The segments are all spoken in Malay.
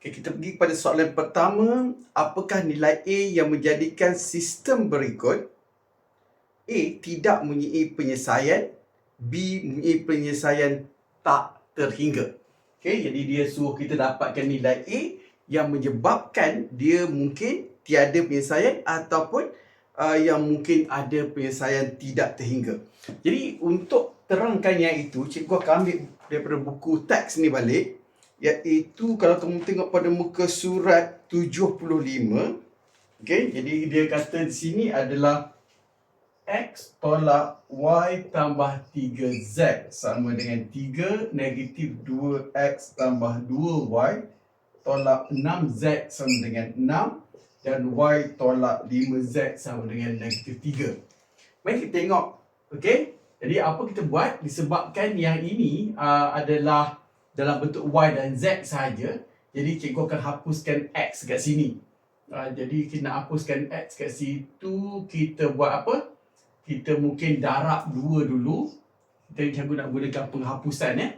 Okay, kita pergi kepada soalan pertama. Apakah nilai A yang menjadikan sistem berikut? A tidak mempunyai penyelesaian. B mempunyai penyelesaian tak terhingga. Okay, jadi dia suruh kita dapatkan nilai A yang menyebabkan dia mungkin tiada penyelesaian ataupun uh, yang mungkin ada penyelesaian tidak terhingga. Jadi untuk terangkan yang itu, cikgu akan ambil daripada buku teks ni balik iaitu kalau kamu tengok pada muka surat 75 okey jadi dia kata di sini adalah x tolak y tambah 3z sama dengan 3 negatif 2x tambah 2y tolak 6z sama dengan 6 dan y tolak 5z sama dengan negatif 3 mari kita tengok okey jadi apa kita buat disebabkan yang ini uh, adalah dalam bentuk Y dan Z sahaja. Jadi cikgu akan hapuskan X kat sini. Uh, jadi kita nak hapuskan X kat situ, kita buat apa? Kita mungkin darab dua dulu. Kita cikgu nak gunakan penghapusan ya.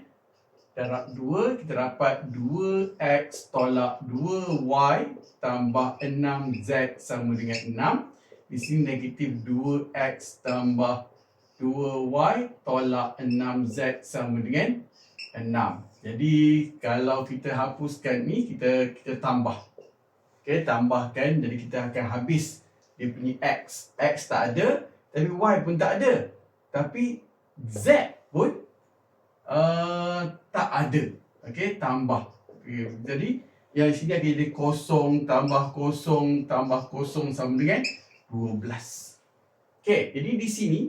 Darab dua, kita dapat 2X tolak 2Y tambah 6Z sama dengan 6. Di sini negatif 2X tambah 2Y tolak 6Z sama dengan 6. Jadi kalau kita hapuskan ni kita kita tambah. Okey, tambahkan jadi kita akan habis dia punya x. X tak ada tapi y pun tak ada. Tapi z pun uh, tak ada. Okey, tambah. Okay. Jadi yang sini ada dia kosong tambah kosong tambah kosong sama dengan 12. Okey, jadi di sini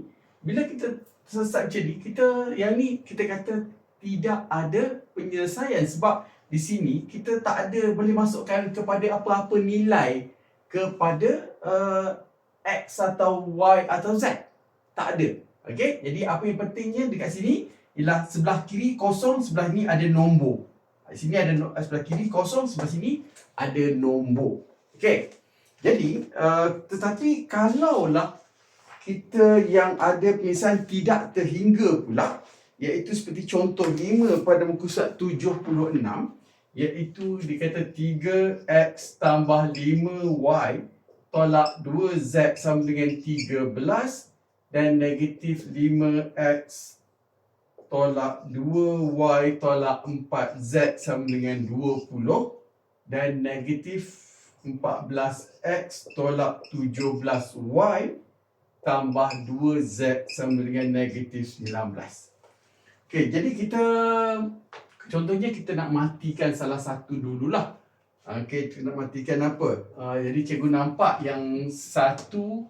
bila kita selesai jadi kita yang ni kita kata tidak ada penyelesaian sebab di sini kita tak ada boleh masukkan kepada apa-apa nilai kepada uh, x atau y atau z. Tak ada. Okey? Jadi apa yang pentingnya dekat sini ialah sebelah kiri kosong, sebelah ni ada nombor. Di sini ada no, sebelah kiri kosong, sebelah sini ada nombor. Okey. Jadi, uh, tetapi kalaulah kita yang ada penyelesaian tidak terhingga pula, iaitu seperti contoh 5 pada muka surat 76 iaitu dikata 3x tambah 5y tolak 2z sama dengan 13 dan negatif 5x tolak 2y tolak 4z sama dengan 20 dan negatif 14x tolak 17y tambah 2z sama dengan negatif 19. Okey, jadi kita contohnya kita nak matikan salah satu dululah. Okey, kita nak matikan apa? Uh, jadi cikgu nampak yang satu,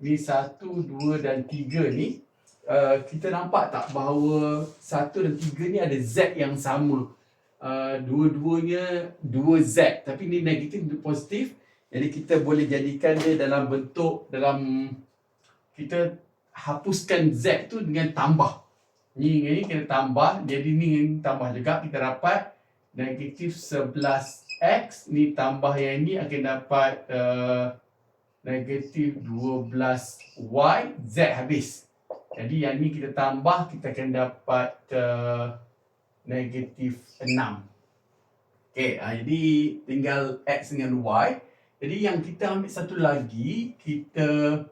ni satu, dua dan tiga ni. Uh, kita nampak tak bahawa satu dan tiga ni ada Z yang sama. Uh, dua-duanya dua Z. Tapi ni negatif, ni positif. Jadi kita boleh jadikan dia dalam bentuk, dalam kita hapuskan Z tu dengan tambah. Ni ni kita tambah. Jadi ni tambah juga. Kita dapat negatif 11x. Ni tambah yang ni akan dapat uh, negatif 12y. Z habis. Jadi yang ni kita tambah. Kita akan dapat uh, negatif 6. Okay. Uh, jadi tinggal x dengan y. Jadi yang kita ambil satu lagi. Kita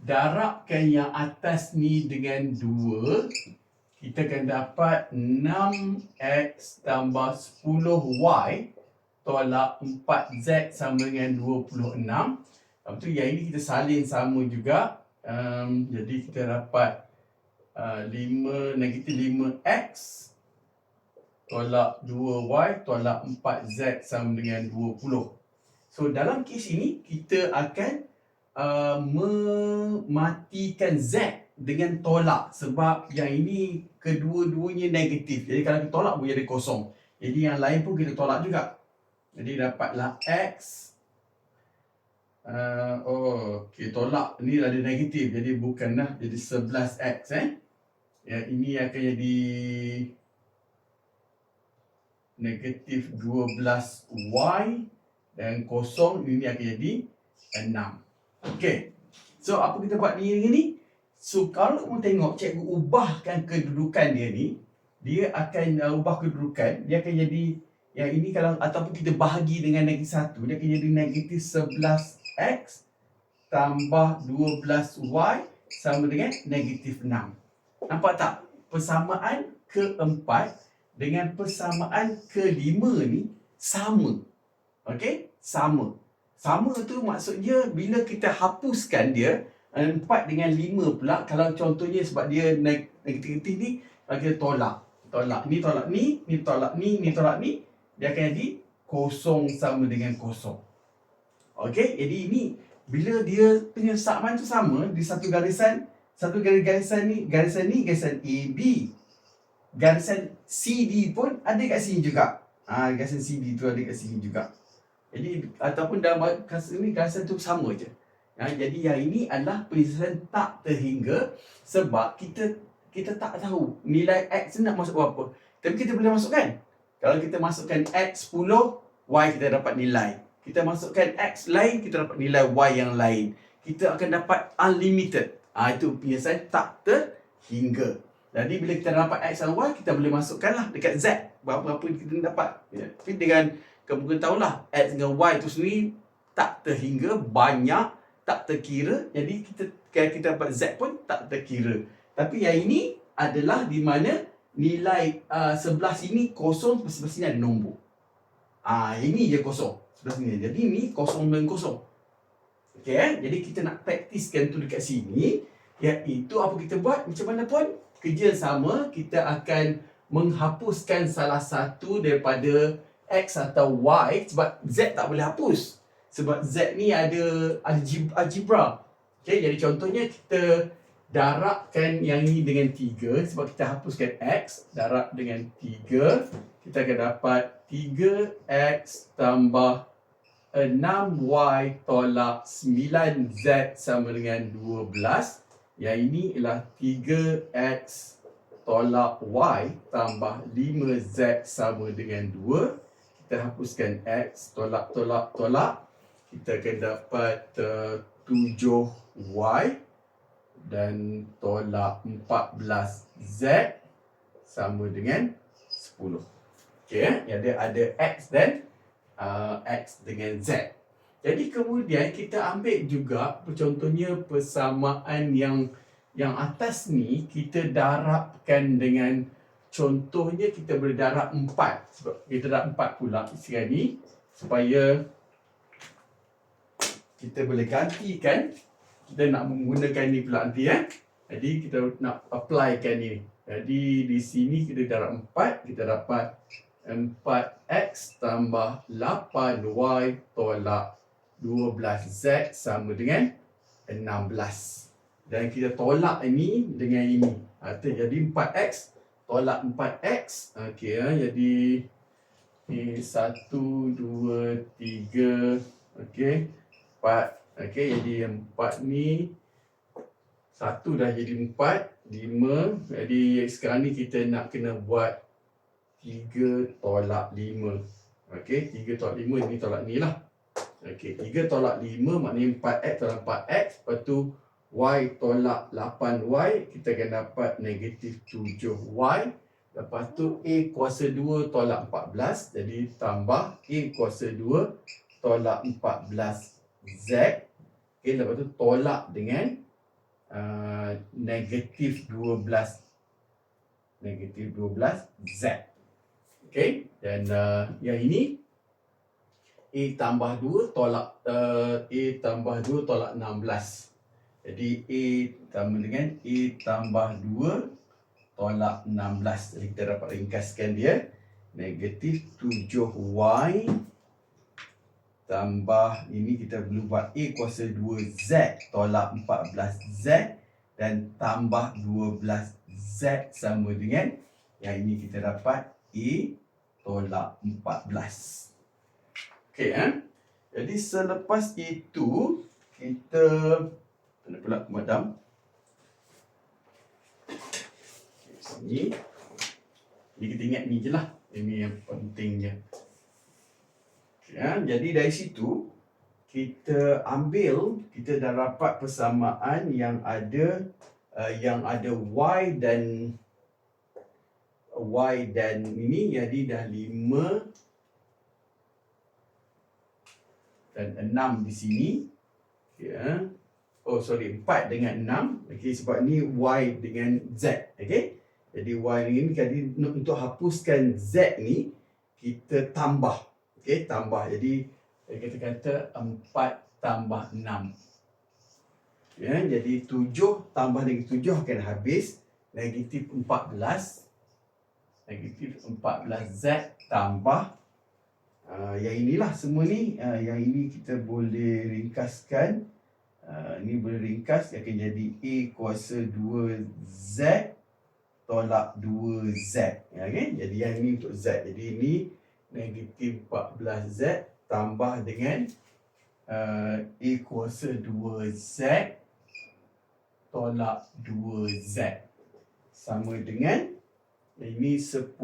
darabkan yang atas ni dengan 2 kita akan dapat 6x tambah 10y tolak 4z sama dengan 26. Lepas tu yang ini kita salin sama juga. Um, jadi kita dapat uh, 5 negatif 5x tolak 2y tolak 4z sama dengan 20. So dalam kes ini kita akan uh, mematikan z dengan tolak sebab yang ini kedua-duanya negatif. Jadi kalau kita tolak boleh ada kosong. Jadi yang lain pun kita tolak juga. Jadi dapatlah X. Uh, oh, okay. tolak ni ada negatif. Jadi bukanlah jadi 11X eh. Ya, ini akan jadi negatif 12Y dan kosong ini akan jadi 6. Okay. So apa kita buat ni ni? So kalau kamu tengok cikgu ubahkan kedudukan dia ni, dia akan uh, ubah kedudukan, dia akan jadi Yang ini kalau ataupun kita bahagi dengan negatif 1, dia akan jadi negatif 11x tambah 12y sama dengan negatif 6. Nampak tak? Persamaan keempat dengan persamaan kelima ni sama. Okey? Sama. Sama tu maksudnya bila kita hapuskan dia, 4 dengan 5 pula, kalau contohnya sebab dia negatif-negatif ni, kita tolak. Tolak ni, tolak ni, ni tolak ni, ni tolak ni, dia akan jadi kosong sama dengan kosong. Okey? Jadi ini bila dia punya sakman tu sama di satu garisan, satu garisan ni, garisan ni garisan AB. Garisan CD pun ada kat sini juga. Ah, ha, garisan CD tu ada kat sini juga. Jadi ataupun dalam garisan ni garisan tu sama je. Ha, jadi yang ini adalah penyelesaian tak terhingga sebab kita kita tak tahu nilai X nak masuk berapa. Tapi kita boleh masukkan. Kalau kita masukkan X 10, Y kita dapat nilai. Kita masukkan X lain, kita dapat nilai Y yang lain. Kita akan dapat unlimited. Ha, itu penyelesaian tak terhingga. Jadi bila kita dapat X dan Y, kita boleh masukkanlah dekat Z. Berapa-apa kita dapat. Ya. Tapi dengan kemudian tahulah X dengan Y itu sendiri tak terhingga, banyak, tak terkira. Jadi kita kalau kita dapat Z pun tak terkira. Tapi yang ini adalah di mana nilai uh, sebelah sini kosong, sebelah sini ada nombor. Ah, ini je kosong sebelah sini. Jadi ni kosong dan kosong. Okey eh? Jadi kita nak praktiskan tu dekat sini. Iaitu apa kita buat? Macam mana pun kerja sama kita akan menghapuskan salah satu daripada X atau Y sebab Z tak boleh hapus. Sebab Z ni ada algebra. Okey, jadi contohnya kita darabkan yang ini dengan 3 sebab kita hapuskan X darab dengan 3 kita akan dapat 3X tambah 6Y tolak 9Z sama dengan 12 yang ini ialah 3X tolak Y tambah 5Z sama dengan 2 kita hapuskan X tolak tolak tolak kita akan dapat uh, 7Y dan tolak 14Z sama dengan 10. Okey, eh? ada ada X dan uh, X dengan Z. Jadi kemudian kita ambil juga contohnya persamaan yang yang atas ni kita darabkan dengan contohnya kita boleh darab 4 sebab kita darab 4 pula sekarang ni supaya kita boleh gantikan kita nak menggunakan ni pula nanti eh. Jadi kita nak applykan ni. Jadi di sini kita darab 4, kita dapat 4x tambah 8y tolak 12z sama dengan 16. Dan kita tolak ini dengan ini. Ha, jadi 4x tolak 4x. Okey ya. Jadi ni 1 2 3 okey. 4 Okey, jadi empat ni satu dah jadi empat, lima. Jadi sekarang ni kita nak kena buat tiga tolak lima. Okey, tiga tolak lima ni tolak ni lah. Okey, tiga tolak lima maknanya empat x tolak empat x. Lepas tu y tolak lapan y, kita akan dapat negatif tujuh y. Lepas tu A kuasa 2 tolak 14. Jadi tambah A kuasa 2 tolak 14 Z Okay, lepas tu tolak dengan uh, negatif 12 negatif 12 Z. Okay, dan uh, yang ini A tambah 2 tolak uh, A tambah 2 tolak 16. Jadi A sama dengan A tambah 2 tolak 16. Jadi kita dapat ringkaskan dia. Negatif 7Y tambah ini kita perlu buat A kuasa 2Z tolak 14Z dan tambah 12Z sama dengan yang ini kita dapat A tolak 14. Okey eh? Jadi selepas itu kita mana pula madam? Okay, sini. Ini kita ingat ni je lah. Ini yang pentingnya. Ya, jadi dari situ kita ambil kita dah dapat persamaan yang ada uh, yang ada y dan y dan ini jadi dah 5 dan 6 di sini. Ya. Oh sorry, 4 dengan 6. Okey, sebab ni Y dengan Z. Okey. Jadi Y ni jadi untuk hapuskan Z ni kita tambah. Okey, tambah. Jadi kita kata 4 tambah 6. Ya, jadi 7 tambah dengan 7 akan habis negatif 14 negatif 14 Z tambah uh, yang inilah semua ni uh, yang ini kita boleh ringkaskan uh, ni boleh ringkas akan jadi A kuasa 2 Z tolak 2 Z ya, okay? jadi yang ini untuk Z jadi ini negatif 14 Z tambah dengan uh, A kuasa 2 Z tolak 2 Z sama dengan ini 10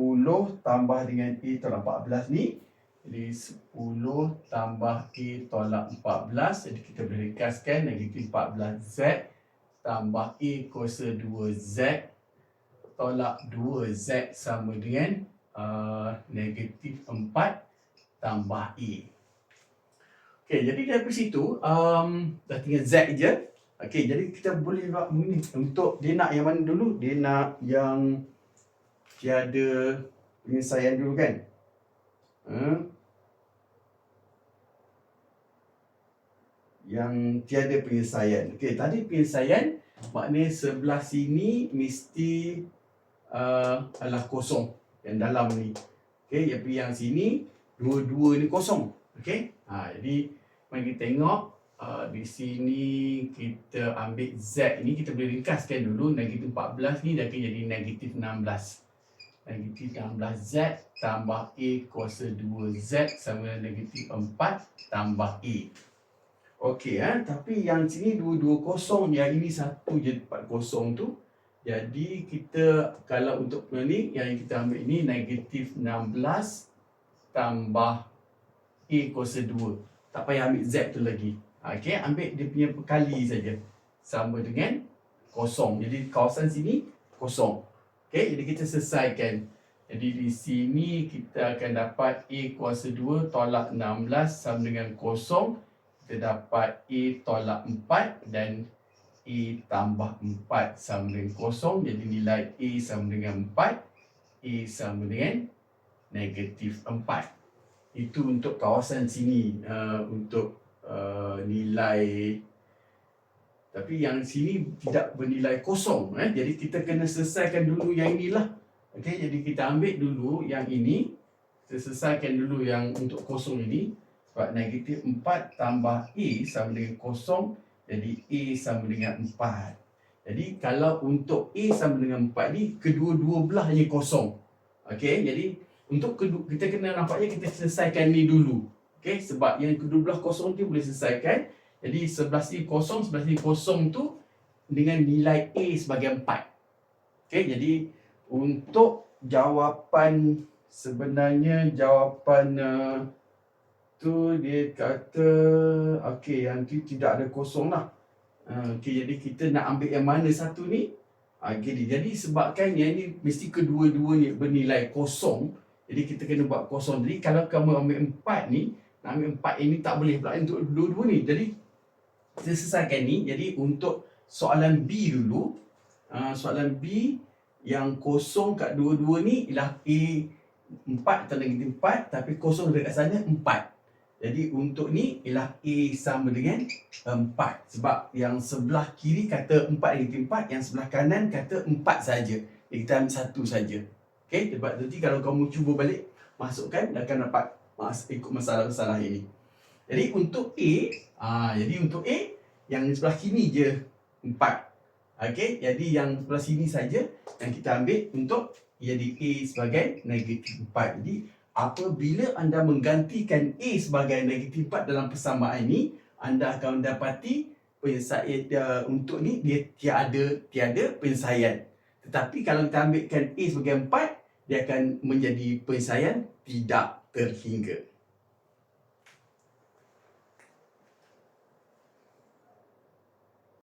tambah dengan A tolak 14 ni. Jadi 10 tambah A tolak 14. Jadi kita boleh ringkaskan negatif 14Z tambah A kuasa 2Z tolak 2Z sama dengan uh, negatif 4 tambah A. Okey, jadi dari situ um, dah tinggal Z je. Okey, jadi kita boleh buat begini. Untuk dia nak yang mana dulu? Dia nak yang tiada penyelesaian dulu kan? Ha? Yang tiada penyelesaian. Okey, tadi penyelesaian maknanya sebelah sini mesti uh, adalah kosong yang dalam ni. Okey, tapi yang sini dua-dua ni kosong. Okey? Ha, jadi mari kita tengok uh, di sini kita ambil Z ni kita boleh ringkaskan dulu negatif 14 ni akan jadi negatif 16 negatif 16Z tambah A kuasa 2Z sama dengan negatif 4 tambah A. Okey, eh? tapi yang sini dua-dua kosong, yang ini satu je empat kosong tu. Jadi kita kalau untuk ni yang kita ambil ini negatif 16 tambah A kuasa 2. Tak payah ambil Z tu lagi. Okey, ambil dia punya perkali saja. Sama dengan kosong. Jadi kawasan sini kosong. Okay, jadi kita selesaikan. Jadi di sini kita akan dapat A kuasa 2 tolak 16 sama dengan kosong. Kita dapat A tolak 4 dan A tambah 4 sama dengan kosong. Jadi nilai A sama dengan 4. A sama dengan negatif 4. Itu untuk kawasan sini. Uh, untuk uh, nilai tapi yang sini tidak bernilai kosong. Eh? Jadi kita kena selesaikan dulu yang inilah. Okay, jadi kita ambil dulu yang ini. Kita selesaikan dulu yang untuk kosong ini. Sebab negatif 4 tambah A sama dengan kosong. Jadi A sama dengan 4. Jadi kalau untuk A sama dengan 4 ni, kedua-dua belahnya kosong. Okay, jadi untuk kedua, kita kena nampaknya kita selesaikan ni dulu. Okay, sebab yang kedua belah kosong tu boleh selesaikan. Jadi sebelah sini kosong, sebelah sini kosong tu dengan nilai A sebagai 4. Okey, jadi untuk jawapan sebenarnya jawapan uh, tu dia kata okey yang tu tidak ada kosong lah. Uh, okey, jadi kita nak ambil yang mana satu ni? Okey, jadi sebabkan yang ni mesti kedua-duanya bernilai kosong. Jadi kita kena buat kosong. Jadi kalau kamu ambil empat ni, nak ambil empat ini tak boleh pula untuk dua-dua ni. Jadi kita selesaikan ni. Jadi untuk soalan B dulu. Uh, soalan B yang kosong kat dua-dua ni ialah A 4 atau negatif 4 tapi kosong dekat sana 4. Jadi untuk ni ialah A sama dengan 4. Sebab yang sebelah kiri kata 4 negatif 4, yang sebelah kanan kata 4 saja. Jadi kita ambil satu saja. Okey, sebab nanti kalau kamu cuba balik masukkan akan dapat ikut masalah-masalah ini. Jadi untuk A, ah jadi untuk A yang sebelah sini je 4. Okey, jadi yang sebelah sini saja yang kita ambil untuk jadi A sebagai negatif 4. Jadi apabila anda menggantikan A sebagai negatif 4 dalam persamaan ini, anda akan mendapati penyelesaian uh, untuk ni dia tiada tiada penyelesaian. Tetapi kalau kita ambilkan A sebagai 4, dia akan menjadi penyelesaian tidak terhingga.